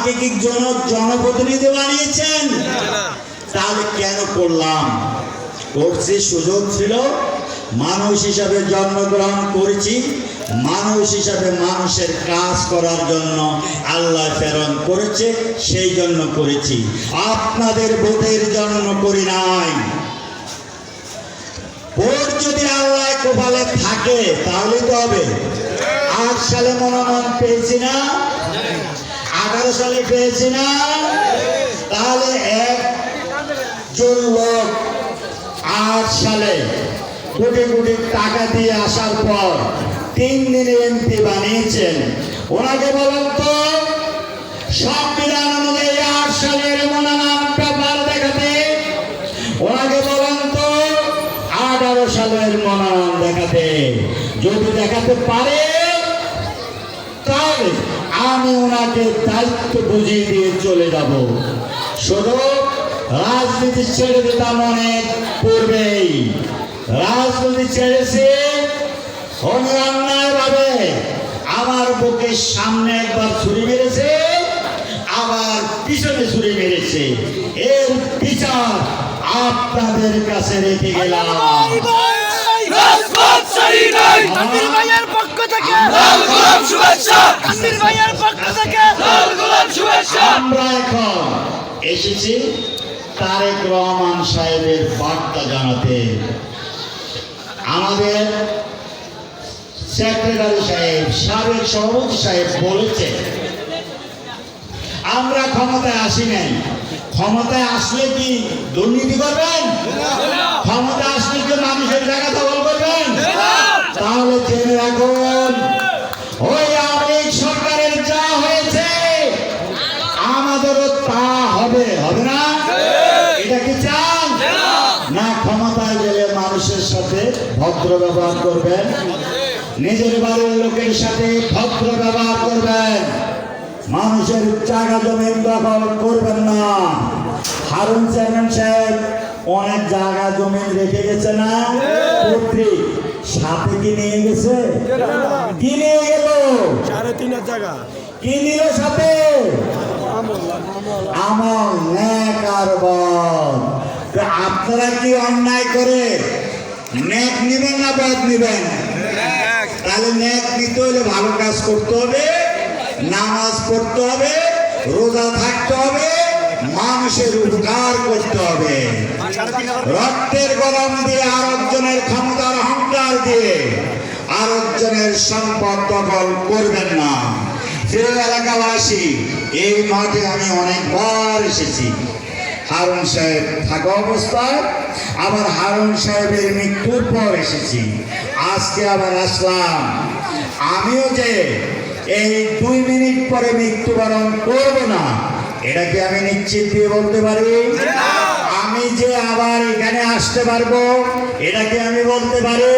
আমাকে কি জন, জনপ্রতিনিধি বানিয়েছেন? তাহলে কেন করলাম? করছি সুযোগ ছিল, মানুষ হিসাবে জন্মগ্রহণ করেছি, মানুষ হিসাবে মানুষের কাজ করার জন্য আল্লাহ প্রেরণ করেছে, সেই জন্য করেছি। আপনাদের বোধের জন্য করি নাই। ভোট যদি আল্লাহ কপালে থাকে, তাহলে তো হবে। আট সালে মনোনয়ন পেয়েছি না। আঠারো সালে পেয়েছি না? তাহলে একজন লোক আট সালে কোটি কোটি টাকা দিয়ে আসার পর তিন দিনে এমপি বানিয়েছেন। ওনাকে বলেন তো, সংবিধান অনুযায়ী আট সালের মনোনয়ন পেপার দেখাতে? ওনাকে বলেন তো, আঠারো সালের মনোনয়ন দেখাতে। যদি দেখাতে পারে, তাহলে আমি ওনাকে দায়িত্ব বুঝিয়ে দিয়ে চলে যাব। শুধু রাজনীতি ছেড়ে দিতাম অনেক পূর্বেই। রাজনীতি ছেড়েছে ভাবে আমার বুকের সামনে একবার ছুরি মেরেছে, আবার পিছনে ছুরি মেরেছে। এর বিচার আপনাদের কাছে রেখে গেলাম। ছাড়ি নাই কাদির ভাইয়ের পক্ষ থেকে। লাল গোলাপ শুভেচ্ছা। কাদির ভাইয়ের পক্ষ থেকে। লাল গোলাপ শুভেচ্ছা। আমরা এখন এসেছি তারেক রহমান সাহেবের বার্তা জানাতে। আমাদের সেক্রেটারি সাহেব সাবেক সভাপতি সাহেব বলেছে আমরা ক্ষমতায় আসি নাই। ক্ষমতায় আসলে কি দুর্নীতি করবেন? ক্ষমতায় আসলে কি মানুষের জায়গা আমাদেরও তা হবে হবে না? এটা কি চান না। ক্ষমতায় গেলে মানুষের সাথে ভদ্র ব্যবহার করবেন। নিজের বাড়ির লোকের সাথে ভদ্র ব্যবহার করবেন। মানুষের জায়গা জমি দখল করবেন না। হারুন চেয়ারম্যান সাহেব অনেক জায়গা জমি রেখে গেছে না? পত্রিক সাথে কি নিয়ে গেছে? কি নিয়ে গেল? সাড়ে তিনের জায়গা। কি নিল সাথে? আমল ন্যাক আর আপনারা কি অন্যায় করে ন্যাক নিবেন না বদ নিবেন? তাহলে ন্যাক নিতে হলে ভালো কাজ করতে হবে, নামাজ পড়তে হবে, রোজা থাকতে হবে, মানুষের উপকার করতে হবে। রক্তের গরম দিয়ে আরেকজনের ক্ষমতার অহংকার দিয়ে আরেকজনের সম্পদ দখল করবেন না। প্রিয় এলাকাবাসী, এই মাঠে আমি অনেকবার এসেছি। হারুন সাহেব থাকা অবস্থায়, আবার হারুন সাহেবের মৃত্যুর পর এসেছি। আজকে আবার আসলাম। আমিও যে এই দুই মিনিট পরে মৃত্যুবরণ করব না, এটা কি আমি নিশ্চিত দিয়ে বলতে পারি? আমি যে আবার এখানে আসতে পারব, এটা কি আমি বলতে পারি?